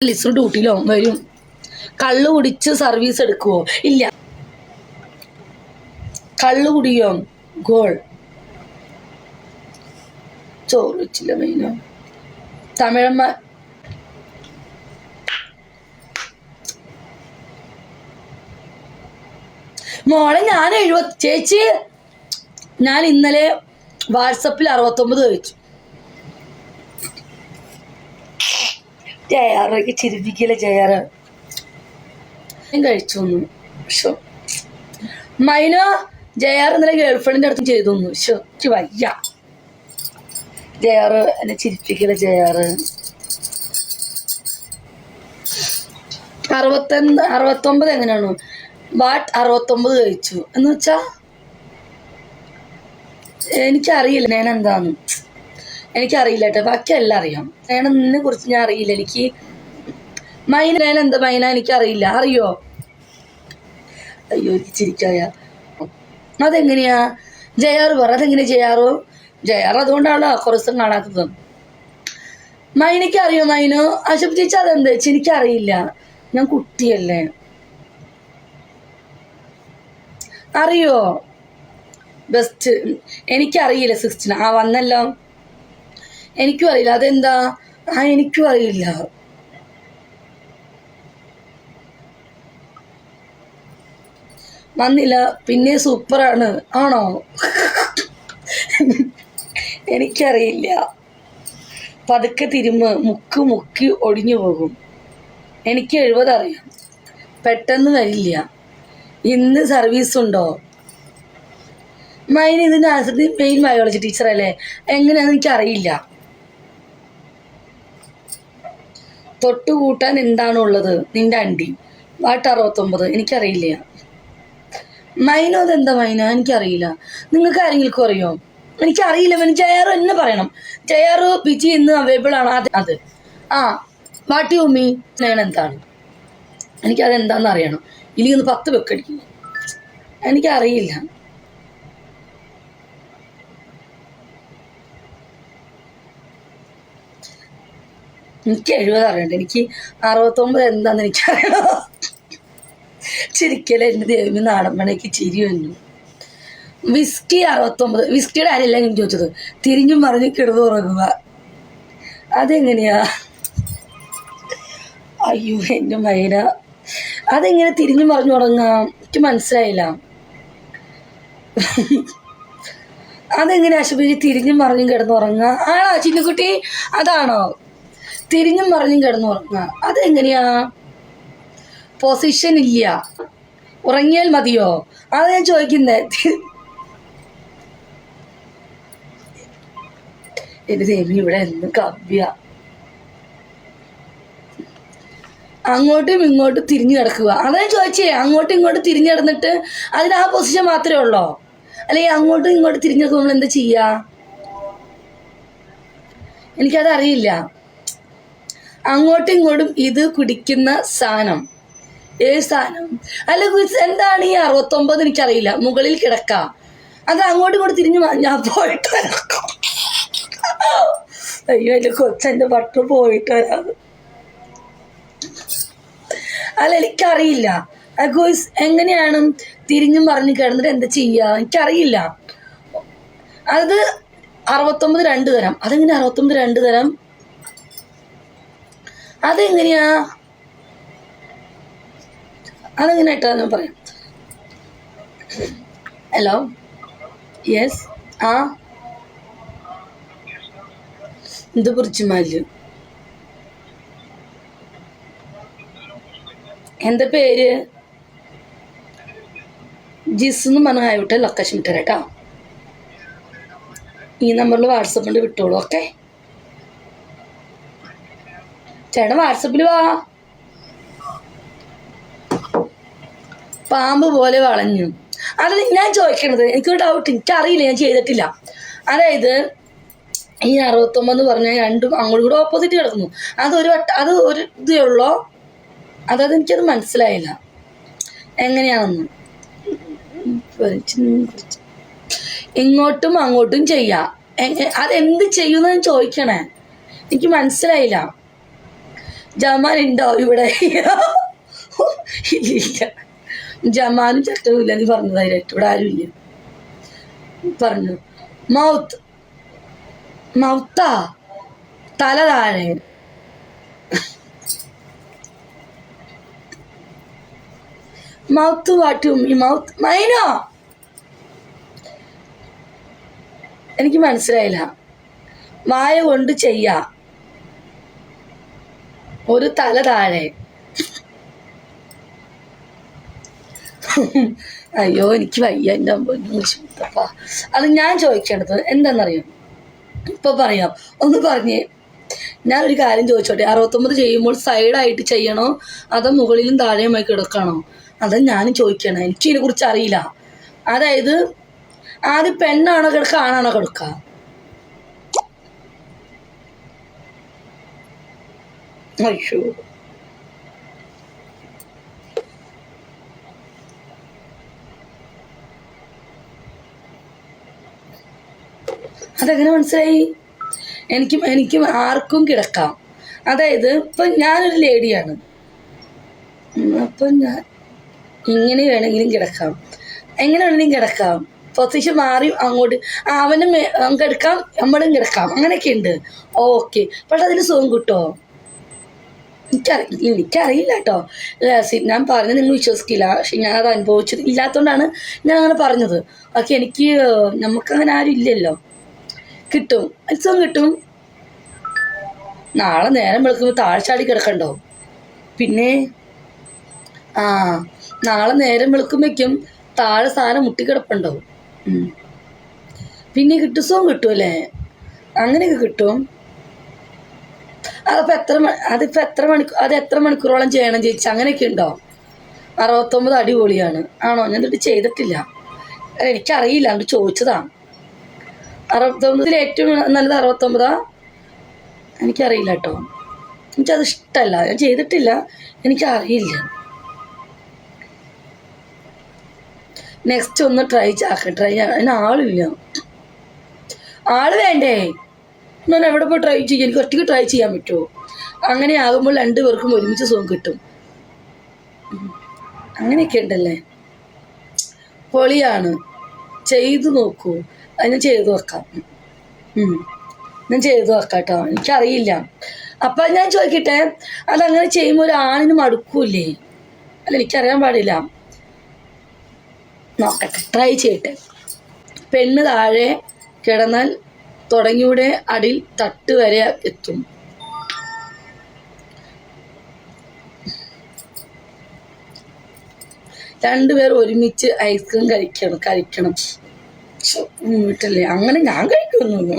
ലിസ്റ്റർ ഡ്യൂട്ടിയിലോ വരും കള്ള് കുടിച്ച് സർവീസ് എടുക്കുവോ? ഇല്ല. കള്ള് കുടിയോ? ഗോൾ. ചോറ് വെച്ചില്ല മെയിനോ. തമിഴമ്മ മോളെ ഞാൻ എഴുപത്തി ചേച്ചി ഞാൻ ഇന്നലെ വാട്സപ്പിൽ അറുപത്തൊമ്പത് കഴിച്ചു ജയാറൊക്കെ ചിരിപ്പിക്കില്ല ജയാറ്. ഞാൻ കഴിച്ചു തന്നു ഷോ മൈനോ ജയാർ ഇന്നലെ ഗേൾഫ്രണ്ടിന്റെ അടുത്തും ചെയ്തു തന്നു ഷോ വയ്യ. ജയാറ് എന്നെ ചിരിപ്പിക്കില്ല ജയാറ്. അറുപത്തൊന്ന് അറുപത്തൊമ്പത് എങ്ങനെയാണ്? വാട്ട് അറുപത്തൊമ്പത് കഴിച്ചു. എന്ന് വെച്ചാ എനിക്കറിയില്ല ഞാൻ എന്താന്ന്. എനിക്കറിയില്ല കേട്ടോ. ബാക്കി എല്ലാം അറിയാം നിന്നെ കുറിച്ച് ഞാൻ അറിയില്ല. എനിക്ക് മൈന ഞാൻ എന്താ മൈന? എനിക്കറിയില്ല. അറിയോ? അയ്യോ ചിരിക്കായ അതെങ്ങനെയാ? ജയാറ് പറ. അതെങ്ങനെയാ ജയാറോ? ജയാറ് അതുകൊണ്ടാണല്ലോ കുറച്ച് കാണാത്തത് മൈനയ്ക്ക് അറിയോ മൈനു? അശോക് ചേച്ചി അതെന്താ എനിക്കറിയില്ല. ഞാൻ കുട്ടിയല്ലേ. അറിയോ? ബെസ്റ്റ്. എനിക്കറിയില്ല സിക്സ്റ്റിന്. ആ വന്നല്ലോ. എനിക്കും അറിയില്ല. അതെന്താ? ആ എനിക്കും അറിയില്ല. വന്നില്ല. പിന്നെ സൂപ്പറാണ്. ആണോ? എനിക്കറിയില്ല. പതുക്കെ തിരുമ്പ് മുക്ക് മുക്കി ഒടിഞ്ഞു പോകും. എനിക്ക് എഴുപത് അറിയാം പെട്ടെന്ന് വരില്ല. ഇന്ന് സർവീസ് ഉണ്ടോ? മൈൻ ഇതിന്റെ ആൻസർ മെയിൻ ബയോളജി ടീച്ചറല്ലേ എങ്ങനെയാണെന്ന് എനിക്കറിയില്ല. തൊട്ടുകൂട്ടാൻ എന്താണുള്ളത് നിന്റെ അണ്ടി വാട്ട് അറുപത്തൊമ്പത്. എനിക്കറിയില്ല. മൈനോ അതെന്താ മൈനോ? എനിക്കറിയില്ല. നിങ്ങൾക്ക് ആരെങ്കിലും അറിയോ? എനിക്കറിയില്ല. പിന്നെ ജയാറു എന്നെ പറയണം. ജയാറു ബിജി ഇന്ന് അവൈലബിൾ ആണ്. അത് അത്. ആ വാട്ട് യു മീ ഞാൻ എന്താണ്? എനിക്കത് എന്താണെന്ന് അറിയണം. ഇല്ലെങ്കിൽ ഒന്ന് പത്ത് വെക്കടിക്കും എനിക്കറിയില്ല. എനിക്ക് എഴുപത് അറിയണ്ട. എനിക്ക് അറുപത്തൊമ്പത് എന്താന്ന് എനിക്കറിയാം. ചിരിക്കല എന്റെ ദൈവം നാടൻപണയ്ക്ക് ചിരി വന്നു. വിസ്കി അറുപത്തൊമ്പത്. വിസ്കിയുടെ ആരല്ല ഞാൻ ചോദിച്ചത്. തിരിഞ്ഞും മറിഞ്ഞ് കിടന്നു ഉറങ്ങുക. അതെങ്ങനെയാ? അയ്യോ എന്റെ മൈന. അതെങ്ങനെ തിരിഞ്ഞു മറിഞ്ഞു തുടങ്ങാം എനിക്ക് മനസ്സിലായില്ല. അതെങ്ങനെ ആശുപത്രി തിരിഞ്ഞും മറിഞ്ഞും കിടന്നുറങ്ങുക ആണോ ചിന്നുകുട്ടി? അതാണോ? തിരിഞ്ഞും മറിഞ്ഞും കിടന്നുറങ്ങുക അതെങ്ങനെയാ? പൊസിഷൻ ഇല്ല. ഉറങ്ങിയാൽ മതിയോ? അത് ഞാൻ ചോദിക്കുന്നേ. എന്റെ ദേവി ഇവിടെ എന്ത് കവ്യ അങ്ങോട്ടും ഇങ്ങോട്ടും തിരിഞ്ഞു കിടക്കുക. അതാ ചോദിച്ചേ അങ്ങോട്ടും ഇങ്ങോട്ടും തിരിഞ്ഞു കിടന്നിട്ട് അതിന് ആ പൊസിഷൻ മാത്രമേ ഉള്ളോ? അല്ലെങ്കിൽ അങ്ങോട്ടും ഇങ്ങോട്ടും തിരിഞ്ഞു നമ്മൾ എന്താ ചെയ്യാ? എനിക്കത് അറിയില്ല അങ്ങോട്ടും ഇങ്ങോട്ടും ഇത് കുടിക്കുന്ന സാധനം. ഏ സാധനം? അല്ല കുറിച്ച് എന്താണ് ഈ അറുപത്തൊമ്പത് എനിക്കറിയില്ല. മുകളിൽ കിടക്ക. അത് അങ്ങോട്ടും ഇങ്ങോട്ടും തിരിഞ്ഞു ഞാൻ പോയിട്ട് അയ്യോ എന്റെ കൊച്ചെന്റെ പട്ട് പോയിട്ട് വരാം. അല്ല എനിക്കറിയില്ല. ഗോയ്സ് എങ്ങനെയാണ് തിരിഞ്ഞും പറഞ്ഞു കിടന്നിട്ട് എന്താ ചെയ്യുക എനിക്കറിയില്ല. അത് അറുപത്തൊമ്പത് രണ്ട് തരം. അതെങ്ങനെ അറുപത്തൊമ്പത് രണ്ട് തരം? അതെങ്ങനെയാ? അതെങ്ങനെ ഇട്ടാ ഞാൻ പറയാം? ഹലോ യെസ് ആ? ഇത് കുറിച്ചുമാൽ എന്താ പേര്? ജിസ് എന്ന് പറഞ്ഞ ആയിട്ട് ലൊക്കേഷൻ വിട്ടുതരാം കേട്ടോ. ഈ നമ്പറിൽ വാട്സപ്പിൽ വിട്ടോളൂ ഓക്കെ ചേട്ടൻ വാട്സപ്പിൽ വാ. പാമ്പ് പോലെ വളഞ്ഞു. അത് ഞാൻ ചോദിക്കണത് എനിക്കൊരു ഡൗട്ട് എനിക്കറിയില്ല ഞാൻ ചെയ്തിട്ടില്ല. അതായത് ഈ അറുപത്തൊമ്പത് പറഞ്ഞാൽ രണ്ടും അങ്ങോട്ടും കൂടെ ഓപ്പോസിറ്റ് കിടക്കുന്നു. അതൊരു വട്ട അത് ഒരു ഇതേ ഉള്ളോ? അതായത് എനിക്കത് മനസ്സിലായില്ല. എങ്ങനെയാണെന്ന്. ഇങ്ങോട്ടും അങ്ങോട്ടും ചെയ്യാം. അതെന്ത് ചെയ്യുന്ന ചോദിക്കണേ? എനിക്ക് മനസ്സിലായില്ല. ജമാൽ ഉണ്ടോ ഇവിടെ? ഇല്ല ജമാനും ചട്ടവും ഇല്ല നീ പറഞ്ഞതായിട്ട് ഇവിടെ ഇല്ല പറഞ്ഞു മൗത്ത് മൗത്താ തല താഴെ. മൗത്ത് വാട്ടും ഈ മൗത്ത് മൈനോ. എനിക്ക് മനസ്സിലായില്ല. വായ കൊണ്ട് ചെയ്യാ. ഒരു തല താഴെ. അയ്യോ എനിക്ക് വയ്യ എന്റെ അമ്പപ്പാ അത് ഞാൻ ചോദിക്കേണ്ടത് എന്താണെന്നറിയാം? ഇപ്പൊ പറയാം. ഒന്ന് പറഞ്ഞേ ഞാൻ ഒരു കാര്യം ചോദിച്ചോട്ടെ? അറുപത്തൊമ്പത് ചെയ്യുമ്പോൾ സൈഡായിട്ട് ചെയ്യണോ? അതോ മുകളിലും താഴെയുമായി കിടക്കണോ? അത് ഞാൻ ചോദിക്കണം. എനിക്ക് ഇതിനെ കുറിച്ച് അറിയില്ല. അതായത് ആദ്യം പെണ്ണാണോ കിടക്കുക ആണാണോ കിടക്കുക? അയ്യോ അതെങ്ങനെ മനസ്സിലായി? എനിക്ക് എനിക്ക് ആർക്കും കിടക്കാം. അതായത് ഇപ്പം ഞാനൊരു ലേഡിയാണ്. അപ്പൊ ഞാൻ ഇങ്ങനെ വേണമെങ്കിലും കിടക്കാം. എങ്ങനെ വേണമെങ്കിലും കിടക്കാം? പൊസിഷൻ മാറി അങ്ങോട്ട് അവനും കിടക്കാം നമ്മളും കിടക്കാം. അങ്ങനെയൊക്കെ ഉണ്ട്. ഓക്കെ. പക്ഷെ അതിന് സുഖം കിട്ടുമോ എനിക്കറി എനിക്കറിയില്ല കേട്ടോ ഞാൻ പറഞ്ഞത് നിങ്ങൾ വിശ്വസിക്കില്ല. പക്ഷെ ഞാനത് അനുഭവിച്ചത് ഇല്ലാത്തതുകൊണ്ടാണ് ഞാൻ അങ്ങനെ പറഞ്ഞത്. ഓക്കെ എനിക്ക് നമുക്കങ്ങനെ ആരും ഇല്ലല്ലോ. കിട്ടും. അത്സവം കിട്ടും. നാളെ നേരം വെളുക്കുമ്പോൾ താഴ്ചാടി കിടക്കണ്ടോ? പിന്നെ ആ നാളെ നേരം വെളുക്കുമ്പോഴേക്കും താഴെ സാധനം മുട്ടിക്കിടപ്പുണ്ടാവും പിന്നെ പിന്നെ കിട്ടും അല്ലേ? അങ്ങനെയൊക്കെ കിട്ടും. അതപ്പോൾ എത്ര അതിപ്പോ എത്ര മണിക്കൂർ അത് എത്ര മണിക്കൂറോളം ചെയ്യണം ചേച്ചി അങ്ങനെയൊക്കെ ഉണ്ടോ? അറുപത്തൊമ്പത് അടിപൊളിയാണ്. ആണോ? ഞാൻ എന്നിട്ട് ചെയ്തിട്ടില്ല. എനിക്കറിയില്ല. അത് ചോദിച്ചതാണ് അറുപത്തൊമ്പതിൽ ഏറ്റവും നല്ലത് അറുപത്തൊമ്പതാ? എനിക്കറിയില്ല കേട്ടോ. എനിക്കത് ഇഷ്ടമല്ല ഞാൻ ചെയ്തിട്ടില്ല. എനിക്കറിയില്ല. നെക്സ്റ്റ് ഒന്ന് ട്രൈ ആക്കാം ട്രൈ ചെയ്യാൻ അതിന് ആളില്ല. ആൾ വേണ്ടേ? ഞാൻ എവിടെ പോയി ട്രൈ ചെയ്യാം? എനിക്ക് ഒറ്റയ്ക്ക് ട്രൈ ചെയ്യാൻ പറ്റുമോ? അങ്ങനെ ആകുമ്പോൾ രണ്ടുപേർക്കും ഒരുമിച്ച് സുഖം കിട്ടും. അങ്ങനെയൊക്കെ ഉണ്ടല്ലേ? പൊളിയാണ്. ചെയ്തു നോക്കൂ. അത് ഞാൻ ചെയ്തു വെക്കാം. ഉം. ഞാൻ ചെയ്തു വെക്കാം കേട്ടോ എനിക്കറിയില്ല. അപ്പം ഞാൻ ചോദിക്കട്ടെ? അതങ്ങനെ ചെയ്യുമ്പോൾ ഒരു ആണിന് മടുക്കൂലേ അല്ല എനിക്കറിയാൻ പാടില്ല. നോക്കട്ടെ ട്രൈ ചെയ്യട്ടെ. പെണ്ണ് താഴെ കിടന്നാൽ തുടങ്ങിയുടെ അടിയിൽ തട്ട് വരെ എത്തും. രണ്ടുപേർ ഒരുമിച്ച് ഐസ്ക്രീം കഴിക്കണം കഴിക്കണം. വീട്ടല്ലേ? അങ്ങനെ ഞാൻ കഴിക്കൊന്നുമില്ല